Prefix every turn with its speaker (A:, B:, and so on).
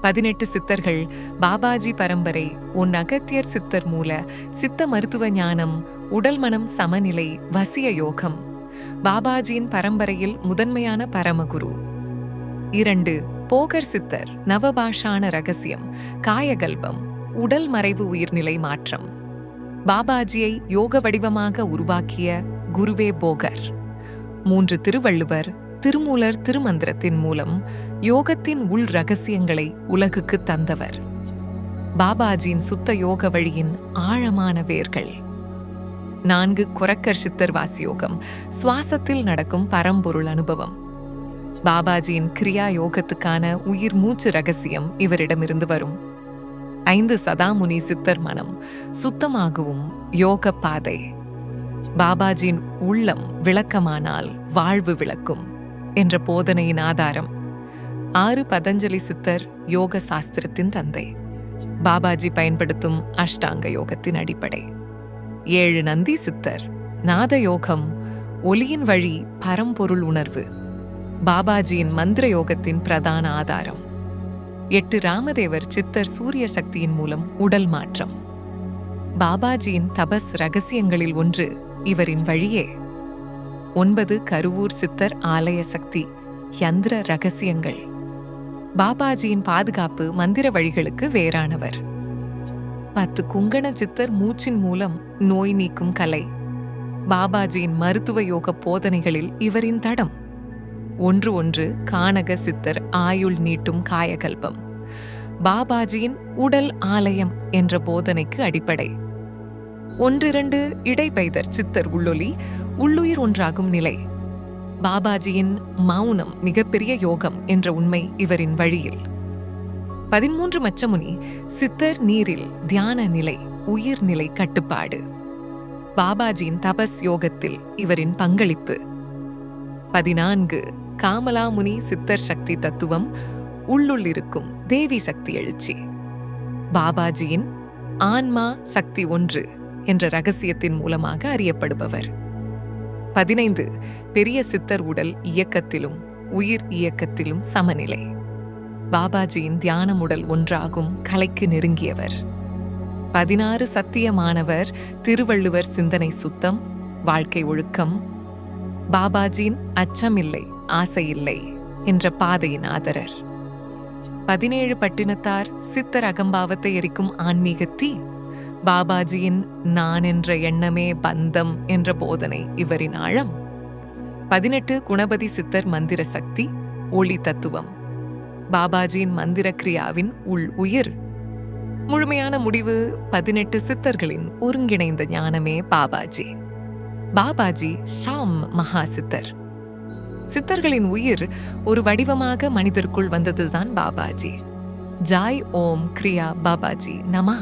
A: பதினெட்டு சித்தர்கள் பாபாஜி பரம்பரை உன் அகத்தியர் சித்தர் மூல சித்த மருத்துவ ஞானம் உடல் மனம் சமநிலை வசிய யோகம். பாபாஜியின் பரம்பரையில் முதன்மையான பரமகுரு. இரண்டு போகர் சித்தர் நவபாஷான ரகசியம் காயகல்பம் உடல் மறைவு உயிர்நிலை மாற்றம். பாபாஜியை யோக வடிவமாக உருவாக்கிய குருவே போகர். மூன்று திருவள்ளுவர் திருமூலர் திருமந்திரத்தின் மூலம் யோகத்தின் உள் ரகசியங்களை உலகுக்கு தந்தவர். பாபாஜியின் சுத்த யோக வழியின் ஆழமான வேர்கள். நான்கு குரக்கர் சித்தர் வாசியோகம் சுவாசத்தில் நடக்கும் பரம்பொருள் அனுபவம். பாபாஜியின் கிரியா யோகத்துக்கான உயிர் மூச்சு ரகசியம் இவரிடமிருந்து வரும். ஐந்து சதாமுனி சித்தர் மனம் சுத்தமாகவும் யோக பாதை. பாபாஜியின் உள்ளம் விளக்கமானால் வாழ்வு விளக்கும். என்ற போதனையின் ஆதாரம். ஆறு பதஞ்சலி சித்தர் யோக சாஸ்திரத்தின் தந்தை. பாபாஜி பயன்படுத்தும் அஷ்டாங்க யோகத்தின் அடிப்படை. ஏழு நந்தி சித்தர் நாத யோகம் ஒலியின் வழி பரம்பொருள் உணர்வு. பாபாஜியின் மந்திர யோகத்தின் பிரதான ஆதாரம். எட்டு ராமதேவர் சித்தர் சூரிய சக்தியின் மூலம் உடல் மாற்றம். பாபாஜியின் தபஸ் ரகசியங்களில் ஒன்று இவரின் வழியே. ஒன்பது கருவூர் சித்தர் ஆலய சக்தி யந்திர ரகசியங்கள். பாபாஜியின் பாதுகாப்பு மந்திர வழிகளுக்கு வேறானவர். பத்து குங்கண சித்தர் மூச்சின் மூலம் நோய் நீக்கும் கலை. பாபாஜியின் மருத்துவ யோக போதனைகளில் இவரின் தடம். ஒன்று ஒன்று கானக சித்தர் ஆயுள் நீட்டும் காயகல்பம். பாபாஜியின் உடல் ஆலயம் என்ற போதனைக்கு அடிப்படை. ஒன்றிரண்டு இடைபெய்தர் சித்தர் உள்ளொலி உள்ளுயிர் ஒன்றாகும் நிலை. பாபாஜியின் மௌனம் மிகப்பெரிய யோகம் என்ற உண்மை இவரின் வழியில். பதிமூன்று மச்சமுனி சித்தர் நீரில் தியான நிலை உயிர்நிலை கட்டுப்பாடு. பாபாஜியின் தபஸ் யோகத்தில் இவரின் பங்களிப்பு. பதினான்கு காமலாமுனி சித்தர் சக்தி தத்துவம் உள்ளுள் இருக்கும் தேவி சக்தி எழுச்சி. பாபாஜியின் ஆன்மா சக்தி ஒன்று என்ற ரகசியத்தின் மூலமாக அறியப்படுபவர். பதினைந்து பெரிய சித்தர் உடல் இயக்கத்திலும் உயிர் இயக்கத்திலும் சமநிலை. பாபாஜியின் தியானம் உடல் ஒன்றாகும் கலைக்கு நெருங்கியவர். பதினாறு சத்தியமானவர் திருவள்ளுவர் சிந்தனை சுத்தம் வாழ்க்கை ஒழுக்கம். பாபாஜியின் அச்சமில்லை ஆசையில்லை என்ற பாதையின் ஆதரர். பதினேழு பட்டினத்தார் சித்தர் அகம்பாவத்தை எரிக்கும் ஆன்மீக தீ பாபாஜியின் நான் என்ற எண்ணமே பந்தம் என்ற போதனை இவரின் ஆழம். பதினெட்டு குணபதி சித்தர் மந்திர சக்தி ஒளி தத்துவம். பாபாஜியின் மந்திர கிரியாவின் உள் உயிர். முழுமையான முடிவு பதினெட்டு சித்தர்களின் ஒருங்கிணைந்த ஞானமே பாபாஜி. பாபாஜி ஷாம் மகா சித்தர். சித்தர்களின் உயிர் ஒரு வடிவமாக மனிதருக்குள் வந்ததுதான் பாபாஜி. ஜாய் ஓம் கிரியா பாபாஜி நமா.